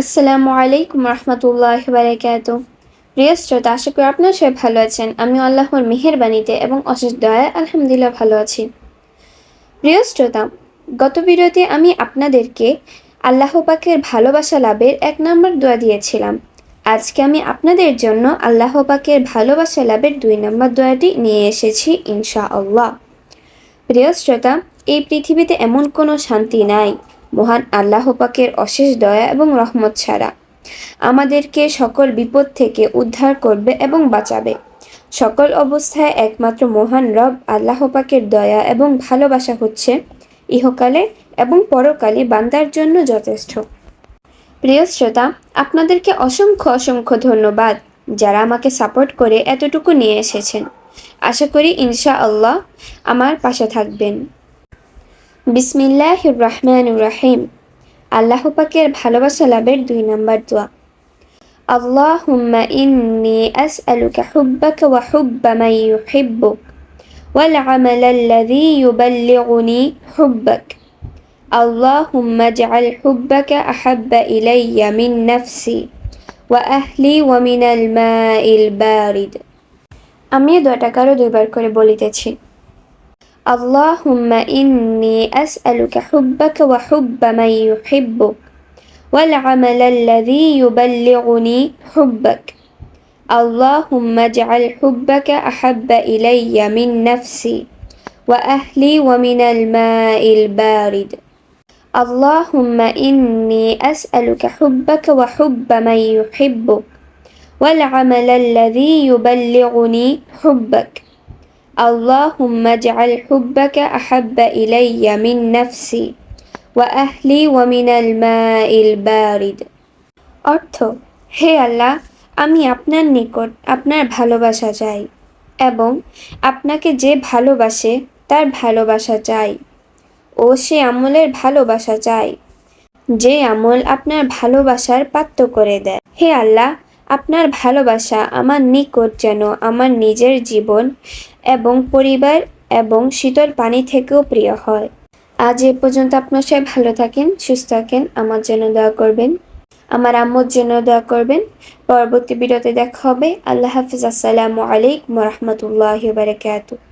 আসসালামু আলাইকুম রহমতুল্লাহ বারাকাত প্রিয় শ্রোতা, আশা করি আপনারা সবাই ভালো আছেন। আমি আল্লাহর মেহেরবানিতে এবং অশেষ দয়া আলহামদুলিল্লাহ ভালো আছি। প্রিয় শ্রোতা, গত ভিডিওতে আমি আপনাদেরকে আল্লাহ পাকের ভালোবাসা লাভের এক নম্বর দোয়া দিয়েছিলাম। আজকে আমি আপনাদের জন্য আল্লাহ পাকের ভালোবাসা লাভের দুই নম্বর দোয়াটি নিয়ে এসেছি ইনশা আল্লাহ প্রিয় শ্রোতা, এই পৃথিবীতে এমন কোনো শান্তি নাই। মহান আল্লাহ পাকের অশেষ দয়া এবং রহমত ছাড়া। আমাদেরকে সকল বিপদ থেকে উদ্ধার করবে এবং বাঁচাবে। সকল অবস্থায় একমাত্র মহান রব আল্লাহ পাকের দয়া এবং ভালোবাসা হচ্ছে। ইহকালে এবং পরকালে বান্দার জন্য যথেষ্ট। প্রিয় শ্রোতা, আপনাদেরকে অসংখ্য অসংখ্য ধন্যবাদ যারা আমাকে সাপোর্ট করে এতটুকু নিয়ে এসেছেন। আশা করি ইনশা আল্লাহ আমার পাশে থাকবেন। বিসমিল্লাহ রহমান রাহিম আল্লাহ পাকের ভালোবাসা লাভের দুই নম্বর দোয়া اللهم إني أسألك حبك وحب من يحبك والعمل الذي يبلغني حبك اللهم اجعل حبك أحب إلي من نفسي وأهلي ومن الماء البارد আমি দোয়াটা কারো দুইবার করে বলিতেছি اللهم إني أسألك حبك وحب من يحبك والعمل الذي يبلغني حبك. اللهم اجعل حبك أحب إلي من نفسي وأهلي ومن الماء البارد. اللهم إني أسألك حبك وحب من يحبك والعمل الذي يبلغني حبك. اللهم اجعل حبك أحب إلي من نفسي وأهلي ومن الماء البارد অর্থ হে আল্লাহ আমি আপনার নিকট আপনার ভালোবাসা চাই এবং আপনাকে যে ভালোবাসে তার ভালোবাসা চাই ও সে আমলের ভালোবাসা চাই যে আমল আপনার ভালোবাসার পাত্র করে দেয় হে আল্লাহ আপনার ভালোবাসা আমার নিকট যেন আমার নিজের জীবন এবং পরিবার এবং শীতল পানি থেকেও প্রিয় হয়। আজ এ পর্যন্ত আপনার সবাই ভালো থাকেন, সুস্থ থাকেন। আমার জন্য দোয়া করবেন। আমার আম্মুর জন্য দোয়া করবেন। পরবর্তী ভিডিওতে দেখা হবে। আল্লাহ হাফিজ। আসসালামু আলাইকুম রহমতুল্লাহ বারকাতুহ।